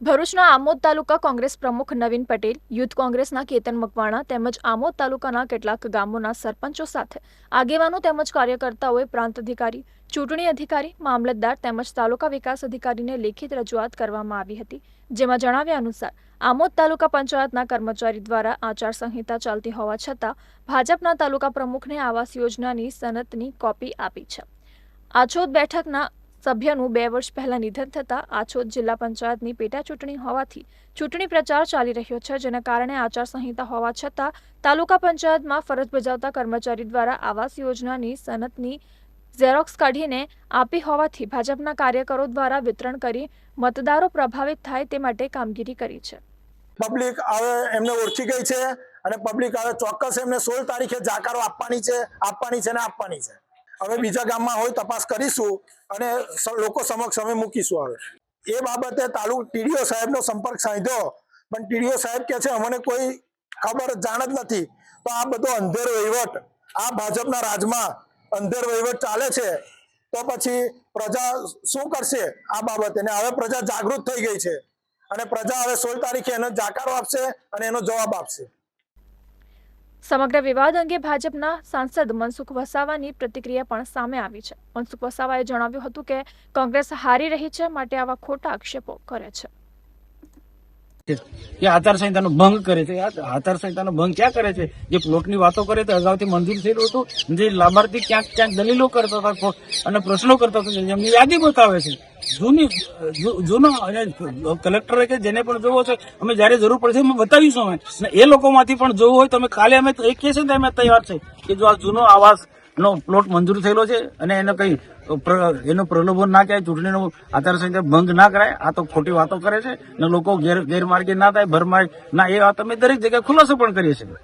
ભરૂચના આમોદ તાલુકા કોંગ્રેસ પ્રમુખ નવીન પટેલ, યુથ કોંગ્રેસના કેતન મકવાણા તેમજ આમોદ તાલુકાના કેટલાક ગામોના સરપંચો સાથે આગેવાનો તેમજ કાર્યકર્તાઓએ પ્રાંત અધિકારી, ચૂંટણી અધિકારી, મામલતદાર તેમજ તાલુકા વિકાસ અધિકારીને લેખિત રજૂઆત કરવામાં આવી હતી. જેમાં જણાવ્યા અનુસાર, આમોદ તાલુકા પંચાયતના કર્મચારી દ્વારા આચારસંહિતા ચાલતી હોવા છતાં, ભાજપના તાલુકા પ્રમુખને આવાસ યોજનાની સનતની કોપી આપી છે. આછોદ બેઠકના સભ્યનું બે વર્ષ પહેલા નિધન થતાં આછોદ જિલ્લા પંચાયતની પેટા ચૂંટણી હોવાથી ચૂંટણી પ્રચાર ચાલી રહ્યો છે, જેના કારણે આચારસંહિતા હોવા છતાં તાલુકા પંચાયતમાં ફરજ બજાવતા કર્મચારી દ્વારા આવાસ યોજનાની સનતની ઝેરોક્સ કાઢીને આપી હોવાથી ભાજપના કાર્યકરો દ્વારા વિતરણ કરી મતદારો પ્રભાવિત થાય તે માટે કામગીરી કરી છે. પબ્લિક હવે એમને ઓળખી ગઈ છે અને પબ્લિક હવે ચોક્કસ એમને સોળ તારીખે જાકારો આપવાની છે આપવાની છે ને આપવાની છે. હવે બીજા ગામમાં હોય તપાસ કરીશું અને લોકો સમક્ષ અમે મૂકીશું હવે. એ બાબતે તાલુક ટીડીઓ સાહેબનો સંપર્ક સાધ્યો. પણ ટીડીઓ સાહેબ કે છે, અમને કોઈ ખબર જાણ જ નથી. તો આ બધો અંધેર વહીવટ આ ભાજપના રાજમાં અંધેર વહીવટ ચાલે છે. તો પછી પ્રજા શું કરશે આ બાબતે? ને હવે પ્રજા જાગૃત થઈ ગઈ છે. અને પ્રજા હવે સોળ તારીખે એનો જાકારો આપશે અને એનો જવાબ આપશે. સમગ્ર વિવાદ અંગે ભાજપના સાંસદ મનસુખ વસાવાની પ્રતિક્રિયા પણ સામે આવી છે. મનસુખ વસાવાએ જણાવ્યું હતું કે, કોંગ્રેસ હારી રહી છે, માટે આવા ખોટા આક્ષેપો કરે છે. કે આચારસંહિતાનો ભંગ કરે છે. આચારસંહિતાનો ભંગ ક્યાં કરે છે? જે પ્લોટની વાતો કરે તે અગાઉથી મંજૂર થયેલું હતું, જે લાભાર્થી ક્યાંક ક્યાંક દલીલો કરતા હતા અને પ્રશ્નો કરતા હતા એમની યાદી બતાવે છે. જૂની જૂનો, અને કલેક્ટરે કે જેને પણ જોવો છે, અમે જયારે જરૂર પડશે અમે બતાવીશું અમે. એ લોકોમાંથી પણ જોવું હોય તો અમે કાલે અમે એ કહે છે ને અમે તૈયાર છે કે જો આ જૂનો આવાસ નો પ્લોટ મંજૂર થયેલો છે અને એને કઈ એનો પ્રલોભન ના કહેવાય, ચૂંટણીનો આચારસંહિતા ભંગ ના કરાય, આ તો ખોટી વાતો કરે છે અને લોકો ગેર, ગેરમાર્ગે ના થાય ભરમાર્ગ ના, એ વાત અમે દરેક જગ્યાએ ખુલાસો પણ કરીએ છીએ.